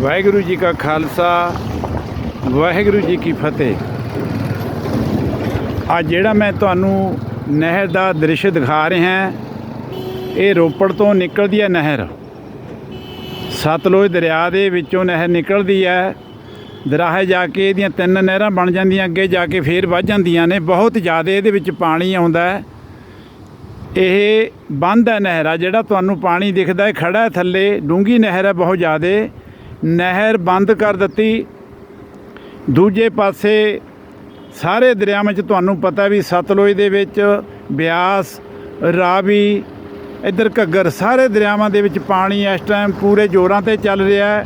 ਵਾਹਿਗੁਰੂ ਜੀ ਕਾ ਖਾਲਸਾ, ਵਾਹਿਗੁਰੂ ਜੀ ਕੀ ਫਤਿਹ। ਅੱਜ ਜਿਹੜਾ ਮੈਂ ਤੁਹਾਨੂੰ ਨਹਿਰ ਦਾ ਦ੍ਰਿਸ਼ ਦਿਖਾ ਰਿਹਾ, ਇਹ ਰੋਪੜ ਤੋਂ ਨਿਕਲਦੀ ਹੈ ਨਹਿਰ। ਸਤਲੁਜ ਦਰਿਆ ਦੇ ਵਿੱਚੋਂ ਨਹਿਰ ਨਿਕਲਦੀ ਹੈ। ਦਰਾਹੇ ਜਾ ਕੇ ਇਹਦੀਆਂ ਤਿੰਨ ਨਹਿਰਾਂ ਬਣ ਜਾਂਦੀਆਂ, ਅੱਗੇ ਜਾ ਕੇ ਫੇਰ ਵੱਧ ਜਾਂਦੀਆਂ ਨੇ। ਬਹੁਤ ਜ਼ਿਆਦਾ ਇਹਦੇ ਵਿੱਚ ਪਾਣੀ ਆਉਂਦਾ ਹੈ। ਇਹ ਬੰਦ ਹੈ ਨਹਿਰ ਆ, ਜਿਹੜਾ ਤੁਹਾਨੂੰ ਪਾਣੀ ਦਿਖਦਾ ਹੈ ਖੜਾ ਥੱਲੇ। ਡੂੰਗੀ ਨਹਿਰ ਹੈ ਬਹੁਤ ਜ਼ਿਆਦਾ। ਨਹਿਰ ਬੰਦ ਕਰ ਦਿੱਤੀ। ਦੂਜੇ ਪਾਸੇ ਸਾਰੇ ਦਰਿਆਵਾਂ 'ਚ ਤੁਹਾਨੂੰ ਪਤਾ ਵੀ ਸਤਲੁਜ ਦੇ ਵਿੱਚ ਬਿਆਸ, ਰਾਵੀ, ਇੱਧਰ ਘੱਗਰ ਸਾਰੇ ਦਰਿਆਵਾਂ ਦੇ ਵਿੱਚ ਪਾਣੀ ਇਸ ਟਾਈਮ ਪੂਰੇ ਜ਼ੋਰਾਂ ਤੇ ਚੱਲ ਰਿਹਾ ਹੈ।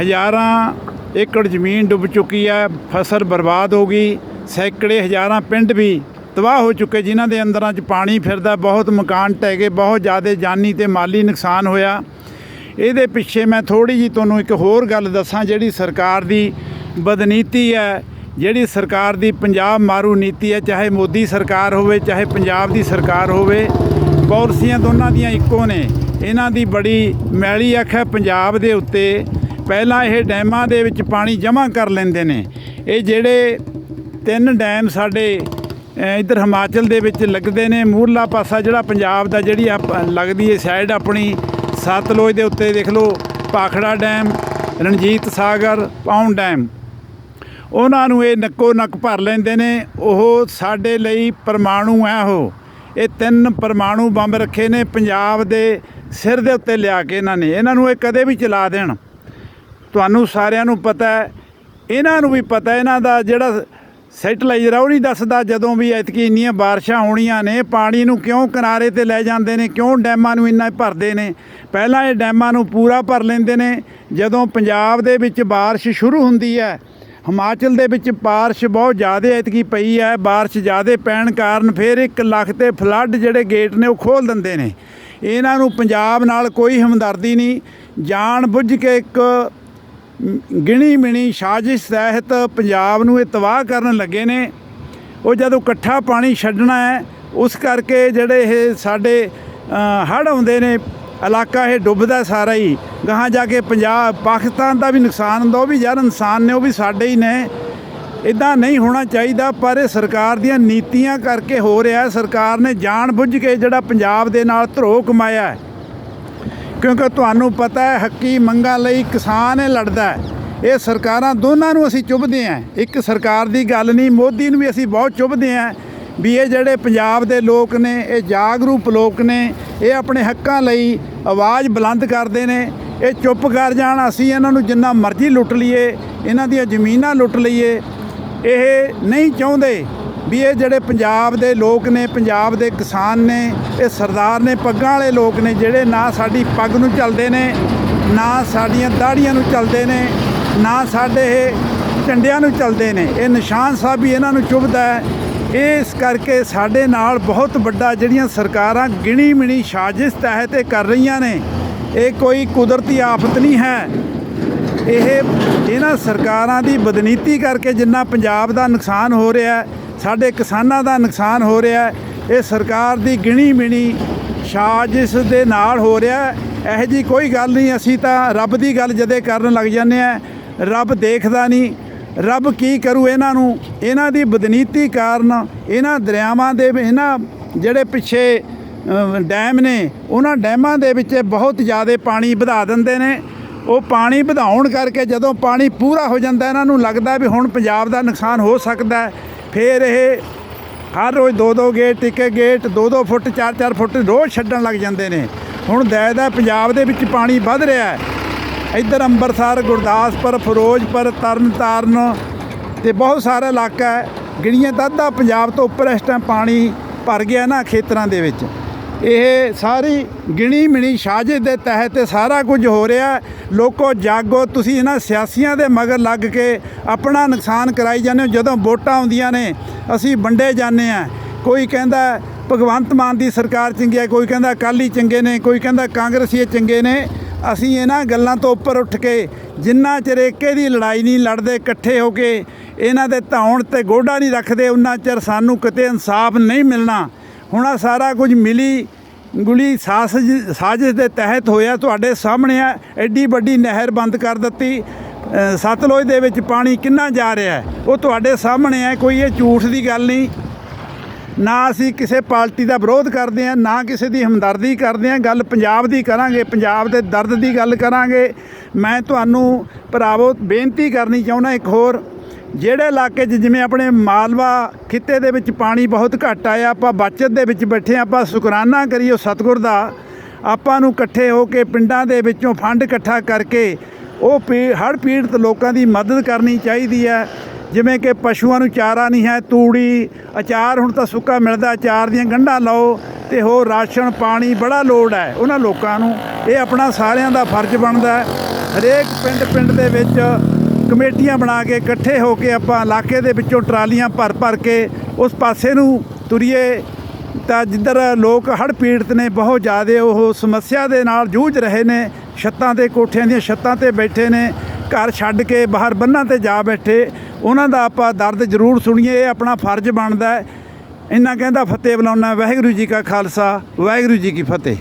ਹਜ਼ਾਰਾਂ ਏਕੜ ਜ਼ਮੀਨ ਡੁੱਬ ਚੁੱਕੀ ਹੈ, ਫਸਲ ਬਰਬਾਦ ਹੋ ਗਈ, ਸੈਂਕੜੇ ਹਜ਼ਾਰਾਂ ਪਿੰਡ ਵੀ ਤਬਾਹ ਹੋ ਚੁੱਕੇ, ਜਿਨ੍ਹਾਂ ਦੇ ਅੰਦਰਾਂ 'ਚ ਪਾਣੀ ਫਿਰਦਾ, ਬਹੁਤ ਮਕਾਨ ਢਹਿ ਗਏ, ਬਹੁਤ ਜ਼ਿਆਦਾ ਜਾਨੀ ਤੇ ਮਾਲੀ ਨੁਕਸਾਨ ਹੋਇਆ। ਇਹਦੇ ਪਿੱਛੇ ਮੈਂ ਥੋੜੀ ਜੀ ਤੁਹਾਨੂੰ ਇੱਕ ਹੋਰ ਗੱਲ ਦੱਸਾਂ ਜਿਹੜੀ ਸਰਕਾਰ ਦੀ ਬਦਨੀਤੀ ਹੈ ਜਿਹੜੀ ਸਰਕਾਰ ਦੀ ਪੰਜਾਬ ਮਾਰੂ ਨੀਤੀ ਹੈ ਚਾਹੇ ਮੋਦੀ ਸਰਕਾਰ ਹੋਵੇ ਚਾਹੇ ਪੰਜਾਬ ਦੀ ਸਰਕਾਰ ਹੋਵੇ ਪਾਲਿਸੀਆਂ ਦੋਨਾਂ ਦੀਆਂ ਇੱਕੋ ਨੇ। ਇਹਨਾਂ ਦੀ ਬੜੀ ਮੈਲੀ ਅੱਖ ਹੈ ਪੰਜਾਬ ਦੇ ਉੱਤੇ। ਪਹਿਲਾਂ ਇਹ ਡੈਮਾਂ ਦੇ ਵਿੱਚ ਪਾਣੀ ਜਮ੍ਹਾਂ ਕਰ ਲੈਂਦੇ ਨੇ। ਇਹ ਜਿਹੜੇ ਤਿੰਨ ਡੈਮ ਸਾਡੇ ਅ, ਇੱਧਰ ਹਿਮਾਚਲ ਦੇ ਵਿੱਚ ਲੱਗਦੇ ਨੇ ਮੂਰਲਾ ਪਾਸਾ ਜਿਹੜਾ ਪੰਜਾਬ ਦਾ ਜਿਹੜੀ ਆਪ- ਲੱਗਦੀ ਹੈ ਸਾਈਡ ਆਪਣੀ ਸਤਲੁਜ ਦੇ ਉੱਤੇ ਦੇਖ ਲਓ ਪਾਖੜਾ ਡੈਮ, ਰਣਜੀਤ ਸਾਗਰ ਪਾਉਣ ਡੈਮ। ਉਹਨਾਂ ਨੂੰ ਇਹ ਨੱਕੋ ਨੱਕ ਭਰ ਲੈਂਦੇ ਨੇ। ਉਹ ਸਾਡੇ ਲਈ ਪਰਮਾਣੂ ਹੈ ਉਹ। ਇਹ ਤਿੰਨ ਪਰਮਾਣੂ ਬੰਬ ਰੱਖੇ ਨੇ ਪੰਜਾਬ ਦੇ ਸਿਰ ਦੇ ਉੱਤੇ ਲਿਆ ਕੇ ਇਹਨਾਂ ਨੇ। ਇਹਨਾਂ ਨੂੰ ਇਹ ਕਦੇ ਵੀ ਚਲਾ ਦੇਣ। ਤੁਹਾਨੂੰ ਸਾਰਿਆਂ ਨੂੰ ਪਤਾ ਹੈ। ਇਹਨਾਂ ਨੂੰ ਵੀ ਪਤਾ ਇਹਨਾਂ ਦਾ ਜਿਹੜਾ ਸੈਟਲਾਈਜ਼ਰ ਉਹ ਨਹੀਂ ਦੱਸਦਾ ਜਦੋਂ ਵੀ ਐਤਕੀ ਇੰਨੀਆਂ ਬਾਰਿਸ਼ਾਂ ਹੋਣੀਆਂ ਨੇ, ਪਾਣੀ ਨੂੰ ਕਿਉਂ ਕਿਨਾਰੇ ਤੇ ਲੈ ਜਾਂਦੇ ਨੇ, ਕਿਉਂ ਡੈਮਾਂ ਨੂੰ ਇੰਨਾ ਭਰਦੇ ਨੇ? ਪਹਿਲਾਂ ਇਹ ਡੈਮਾਂ ਨੂੰ ਪੂਰਾ ਭਰ ਲੈਂਦੇ ਨੇ, ਜਦੋਂ ਪੰਜਾਬ ਦੇ ਵਿੱਚ ਬਾਰਿਸ਼ ਸ਼ੁਰੂ ਹੁੰਦੀ ਹੈ, ਹਿਮਾਚਲ ਦੇ ਵਿੱਚ ਬਾਰਿਸ਼ ਬਹੁਤ ਜ਼ਿਆਦਾ ਐਤਕੀ ਪਈ ਹੈ, ਬਾਰਿਸ਼ ਜ਼ਿਆਦਾ ਪੈਣ ਕਾਰਨ ਫਿਰ 1 ਲੱਖ ਤੇ ਫਲੱਡ ਜਿਹੜੇ ਗੇਟ ਨੇ ਉਹ ਖੋਲ ਦਿੰਦੇ ਨੇ। ਇਹਨਾਂ ਨੂੰ ਪੰਜਾਬ ਨਾਲ ਕੋਈ ਹਮਦਰਦੀ ਨਹੀਂ ਜਾਣ ਬੁੱਝ ਕੇ ਇੱਕ ਗਿਣੀ ਮਿਣੀ ਸਾਜ਼ਿਸ਼ ਤਹਿਤ ਪੰਜਾਬ ਨੂੰ ਇਹ ਤਬਾਹ ਕਰਨ ਲੱਗੇ ਨੇ। ਉਹ ਜਦੋਂ ਇਕੱਠਾ ਪਾਣੀ ਛੱਡਣਾ ਹੈ, ਉਸ ਕਰਕੇ ਜਿਹੜੇ ਇਹ ਸਾਡੇ ਹੜ੍ਹ ਆਉਂਦੇ ਨੇ, ਇਲਾਕਾ ਇਹ ਡੁੱਬਦਾ ਸਾਰਾ ਹੀ। ਗਾਹਾਂ ਜਾ ਕੇ ਪੰਜਾਬ, ਪਾਕਿਸਤਾਨ ਦਾ ਵੀ ਨੁਕਸਾਨ ਹੁੰਦਾ, ਉਹ ਵੀ ਯਾਰ ਇਨਸਾਨ ਨੇ, ਉਹ ਵੀ ਸਾਡੇ ਹੀ ਨੇ। ਇਦਾਂ ਨਹੀਂ ਹੋਣਾ ਚਾਹੀਦਾ, ਪਰ ਇਹ ਸਰਕਾਰ ਦੀਆਂ ਨੀਤੀਆਂ ਕਰਕੇ ਹੋ ਰਿਹਾ ਸਰਕਾਰ ਨੇ ਜਾਣ ਬੁੱਝ ਕੇ ਜਿਹੜਾ ਪੰਜਾਬ ਦੇ ਨਾਲ ਧਰੋ ਕਮਾਇਆ ਹੈ ਕਿਉਂਕਿ ਤੁਹਾਨੂੰ ਪਤਾ ਹੈ, ਹੱਕੀ ਮੰਗਾਂ ਲਈ ਕਿਸਾਨ ਇਹ ਲੜਦਾ ਹੈ। ਇਹ ਸਰਕਾਰਾਂ ਦੋਨਾਂ ਨੂੰ ਅਸੀਂ ਚੁੱਭਦੇ ਹਾਂ। ਇੱਕ ਸਰਕਾਰ ਦੀ ਗੱਲ ਨਹੀਂ, ਮੋਦੀ ਨੂੰ ਵੀ ਅਸੀਂ ਬਹੁਤ ਚੁੱਭਦੇ ਹਾਂ ਵੀ ਇਹ ਜਿਹੜੇ ਪੰਜਾਬ ਦੇ ਲੋਕ ਨੇ, ਇਹ ਜਾਗਰੂਕ ਲੋਕ ਨੇ, ਇਹ ਆਪਣੇ ਹੱਕਾਂ ਲਈ ਆਵਾਜ਼ ਬੁਲੰਦ ਕਰਦੇ ਨੇ। ਇਹ ਚੁੱਪ ਕਰ ਜਾਣ, ਅਸੀਂ ਇਹਨਾਂ ਨੂੰ ਜਿੰਨਾ ਮਰਜ਼ੀ ਲੁੱਟ ਲਈਏ, ਇਹਨਾਂ ਦੀਆਂ ਜ਼ਮੀਨਾਂ ਲੁੱਟ ਲਈਏ। ਇਹ ਨਹੀਂ ਚਾਹੁੰਦੇ ਵੀ ਇਹ ਜਿਹੜੇ ਪੰਜਾਬ ਦੇ ਲੋਕ ਨੇ, ਪੰਜਾਬ ਦੇ ਕਿਸਾਨ ਨੇ, ਇਹ ਸਰਦਾਰ ਨੇ, ਪੱਗਾਂ ਵਾਲੇ ਲੋਕ ਨੇ ਜਿਹੜੇ ਨਾ ਸਾਡੀ ਪੱਗ ਨੂੰ ਚੱਲਦੇ ਨੇ, ਨਾ ਸਾਡੀਆਂ ਦਾੜੀਆਂ ਨੂੰ ਚੱਲਦੇ ਨੇ, ਨਾ ਸਾਡੇ ਇਹ ਝੰਡਿਆਂ ਨੂੰ ਚੱਲਦੇ ਨੇ। ਇਹ ਨਿਸ਼ਾਨ ਸਾਹਿਬ ਵੀ ਇਹਨਾਂ ਨੂੰ ਚੁਭਦਾ ਹੈ। ਇਸ ਕਰਕੇ ਸਾਡੇ ਨਾਲ ਬਹੁਤ ਵੱਡਾ ਜਿਹੜੀਆਂ ਸਰਕਾਰਾਂ ਗਿਣੀ ਮਿਣੀ ਸਾਜ਼ਿਸ਼ ਤਹਿਤ ਇਹ ਕਰ ਰਹੀਆਂ ਨੇ, ਇਹ ਕੋਈ ਕੁਦਰਤੀ ਆਫਤ ਨਹੀਂ ਹੈ। ਇਹ ਇਹਨਾਂ ਸਰਕਾਰਾਂ ਦੀ ਬਦਨੀਤੀ ਕਰਕੇ ਜਿੰਨਾ ਪੰਜਾਬ ਦਾ ਨੁਕਸਾਨ ਹੋ ਰਿਹਾ ਹੈ ਸਾਡੇ ਕਿਸਾਨਾਂ ਦਾ ਨੁਕਸਾਨ ਹੋ ਰਿਹਾ ਹੈ। ਇਹ ਸਰਕਾਰ ਦੀ ਗਿਣੀ ਮਿਣੀ ਸਾਜ਼ਿਸ਼ ਦੇ ਨਾਲ ਹੋ ਰਿਹਾ ਹੈ। ਇਹੋ ਜੀ ਕੋਈ ਗੱਲ ਨਹੀਂ, ਅਸੀਂ ਤਾਂ ਰੱਬ ਦੀ ਗੱਲ ਜਦੇ ਕਰਨ ਲੱਗ ਜਾਂਦੇ ਆ ਰੱਬ ਦੇਖਦਾ ਨਹੀਂ। ਰੱਬ ਕੀ ਕਰੂ ਇਹਨਾਂ ਨੂੰ? ਇਹਨਾਂ ਦੀ ਬਦਨੀਤੀ ਕਾਰਨ ਇਹਨਾਂ ਦਰਿਆਵਾਂ ਦੇ ਇਹਨਾਂ ਜਿਹੜੇ ਪਿੱਛੇ ਡੈਮ ਨੇ, ਉਹਨਾਂ ਡੈਮਾਂ ਦੇ ਵਿੱਚ ਬਹੁਤ ਜ਼ਿਆਦਾ ਪਾਣੀ ਵਧਾ ਦਿੰਦੇ ਨੇ। ਉਹ ਪਾਣੀ ਵਧਾਉਣ ਕਰਕੇ ਜਦੋਂ ਪਾਣੀ ਪੂਰਾ ਹੋ ਜਾਂਦਾ, ਇਹਨਾਂ ਨੂੰ ਲੱਗਦਾ ਵੀ ਹੁਣ ਪੰਜਾਬ ਦਾ ਨੁਕਸਾਨ ਹੋ ਸਕਦਾ ਹੈ। ਫਿਰ ਇਹ ਹਰ ਰੋਜ਼ ਦੋ ਦੋ ਗੇਟ, ਇੱਕ ਗੇਟ, ਦੋ ਦੋ ਫੁੱਟ, ਚਾਰ ਚਾਰ ਫੁੱਟ ਰੋਜ਼ ਛੱਡਣ ਲੱਗ ਜਾਂਦੇ ਨੇ। ਹੁਣ ਦਾਇਦਾ ਪੰਜਾਬ ਦੇ ਵਿੱਚ ਪਾਣੀ ਵੱਧ ਰਿਹਾ ਹੈ। ਇੱਧਰ ਅੰਮ੍ਰਿਤਸਰ, ਗੁਰਦਾਸਪੁਰ, ਫਿਰੋਜ਼ਪੁਰ, ਤਰਨਤਾਰਨ ਤੇ ਬਹੁਤ ਸਾਰਾ ਇਲਾਕਾ ਹੈ। ਗਿਣੀਆਂ ਤਾਂ ਅੱਧਾ ਪੰਜਾਬ ਤੋਂ ਉੱਪਰ ਇਸ ਟਾਈਮ ਪਾਣੀ ਭਰ ਗਿਆ ਨਾ ਖੇਤਰਾਂ ਦੇ ਵਿੱਚ। ਇਹ ਸਾਰੀ ਗਿਣੀ ਮਿਣੀ ਸਾਜ਼ਿਸ਼ ਦੇ ਤਹਿਤ ਸਾਰਾ ਕੁਝ ਹੋ ਰਿਹਾ। ਹੈ। ਲੋਕੋ ਜਾਗੋ, ਤੁਸੀਂ ਇਹਨਾਂ ਸਿਆਸੀਆਂ ਦੇ ਮਗਰ ਲੱਗ ਕੇ ਆਪਣਾ ਨੁਕਸਾਨ ਕਰਾਈ ਜਾਂਦੇ ਹੋ। ਜਦੋਂ ਵੋਟਾਂ ਆਉਂਦੀਆਂ ਨੇ, ਅਸੀਂ ਵੰਡੇ ਜਾਂਦੇ ਆ ਕੋਈ ਕਹਿੰਦਾ ਭਗਵੰਤ ਮਾਨ ਦੀ ਸਰਕਾਰ ਚੰਗੀ ਹੈ, ਕੋਈ ਕਹਿੰਦਾ ਅਕਾਲੀ ਚੰਗੇ ਨੇ, ਕੋਈ ਕਹਿੰਦਾ ਕਾਂਗਰਸੀ ਚੰਗੇ ਨੇ। ਅਸੀਂ ਇਹਨਾਂ ਗੱਲਾਂ ਤੋਂ ਉੱਪਰ ਉੱਠ ਕੇ ਜਿੰਨਾ ਚਿਰ ਏਕੇ ਦੀ ਲੜਾਈ ਨਹੀਂ ਲੜਦੇ, ਇਕੱਠੇ ਹੋ ਕੇ ਇਹਨਾਂ ਦੇ ਧੌਣ ਤੇ ਗੋਡਾ ਨਹੀਂ ਰੱਖਦੇ ਉਹਨਾਂ ਚਿਰ ਸਾਨੂੰ ਕਿਤੇ ਇਨਸਾਫ ਨਹੀਂ ਮਿਲਣਾ। ਹੁਣ ਆਹ ਸਾਰਾ ਕੁਝ ਮਿਲੀ ਗੁਲੀ ਸਾਜ਼ਿਸ਼ ਸਾਜ਼ਿਸ਼ ਦੇ ਤਹਿਤ ਹੋਇਆ, ਤੁਹਾਡੇ ਸਾਹਮਣੇ ਆ, ਐਡੀ ਵੱਡੀ ਨਹਿਰ ਬੰਦ ਕਰ ਦਿੱਤੀ। ਸਤਲੁਜ ਦੇ ਵਿੱਚ ਪਾਣੀ ਕਿੰਨਾ ਜਾ ਰਿਹਾ ਹੈ? ਉਹ ਤੁਹਾਡੇ ਸਾਹਮਣੇ ਹੈ, ਕੋਈ ਇਹ ਝੂਠ ਦੀ ਗੱਲ ਨਹੀਂ। ਨਾ ਅਸੀਂ ਕਿਸੇ ਪਾਰਟੀ ਦਾ ਵਿਰੋਧ ਕਰਦੇ ਹਾਂ, ਨਾ ਕਿਸੇ ਦੀ ਹਮਦਰਦੀ ਕਰਦੇ ਹਾਂ। ਗੱਲ ਪੰਜਾਬ ਦੀ ਕਰਾਂਗੇ, ਪੰਜਾਬ ਦੇ ਦਰਦ ਦੀ ਗੱਲ ਕਰਾਂਗੇ। ਮੈਂ ਤੁਹਾਨੂੰ ਭਰਾਵੋ ਬੇਨਤੀ ਕਰਨੀ ਚਾਹੁੰਦਾ ਇੱਕ ਹੋਰ। ਜਿਹੜੇ ਇਲਾਕੇ 'ਚ ਜਿਵੇਂ ਆਪਣੇ ਮਾਲਵਾ ਖਿੱਤੇ ਦੇ ਵਿੱਚ ਪਾਣੀ ਬਹੁਤ ਘੱਟ ਆਇਆ ਆਪਾਂ ਬਚਤ ਦੇ ਵਿੱਚ ਬੈਠੇ ਹਾਂ, ਆਪਾਂ ਸ਼ੁਕਰਾਨਾ ਕਰੀਏ ਸਤਿਗੁਰ ਦਾ ਆਪਾਂ ਨੂੰ ਇਕੱਠੇ ਹੋ ਕੇ ਪਿੰਡਾਂ ਦੇ ਵਿੱਚੋਂ ਫੰਡ ਇਕੱਠਾ ਕਰਕੇ ਉਹ ਪੀ ਹੜ੍ਹ ਪੀੜਤ ਲੋਕਾਂ ਦੀ ਮਦਦ ਕਰਨੀ ਚਾਹੀਦੀ ਹੈ। ਜਿਵੇਂ ਕਿ ਪਸ਼ੂਆਂ ਨੂੰ ਚਾਰਾ ਨਹੀਂ ਹੈ ਤੂੜੀ ਅਚਾਰ ਹੁਣ ਤਾਂ ਸੁੱਕਾ ਮਿਲਦਾ ਅਚਾਰ ਦੀਆਂ ਗੰਢਾਂ ਲਾਓ ਤੇ ਹੋਰ ਰਾਸ਼ਨ ਪਾਣੀ ਬੜਾ ਲੋੜ ਹੈ ਉਹਨਾਂ ਲੋਕਾਂ ਨੂੰ। ਇਹ ਆਪਣਾ ਸਾਰਿਆਂ ਦਾ ਫਰਜ਼ ਬਣਦਾ ਹੈ। ਹਰੇਕ ਪਿੰਡ ਪਿੰਡ ਦੇ ਵਿੱਚ ਕਮੇਟੀਆਂ ਬਣਾ ਕੇ ਇਕੱਠੇ ਹੋ ਕੇ ਆਪਾਂ ਇਲਾਕੇ ਦੇ ਵਿੱਚੋਂ ਟਰਾਲੀਆਂ ਭਰ ਭਰ ਕੇ ਉਸ ਪਾਸੇ ਨੂੰ ਤੁਰੀਏ। ਤਾਂ ਜਿੱਧਰ ਲੋਕ ਹੜ੍ਹ ਪੀੜਤ ਨੇ, ਬਹੁਤ ਜ਼ਿਆਦਾ ਉਹ ਸਮੱਸਿਆ ਦੇ ਨਾਲ ਜੂਝ ਰਹੇ ਨੇ। ਛੱਤਾਂ ਤੇ ਕੋਠਿਆਂ ਦੀਆਂ ਛੱਤਾਂ ਤੇ ਬੈਠੇ ਨੇ। ਘਰ ਛੱਡ ਕੇ ਬਾਹਰ ਬੰਨਾਂ ਤੇ ਜਾ ਬੈਠੇ। ਉਹਨਾਂ ਦਾ ਆਪਾਂ ਦਰਦ ਜ਼ਰੂਰ ਸੁਣੀਏ, ਇਹ ਆਪਣਾ ਫਰਜ਼ ਬਣਦਾ ਹੈ। ਇੰਨਾ ਕਹਿੰਦਾ ਫਤਿਹ ਬੁਲਾਉਣਾ ਵਾਹਿਗੁਰੂ ਜੀ ਕਾ ਖਾਲਸਾ, ਵਾਹਿਗੁਰੂ ਜੀ ਕੀ ਫਤਿਹ।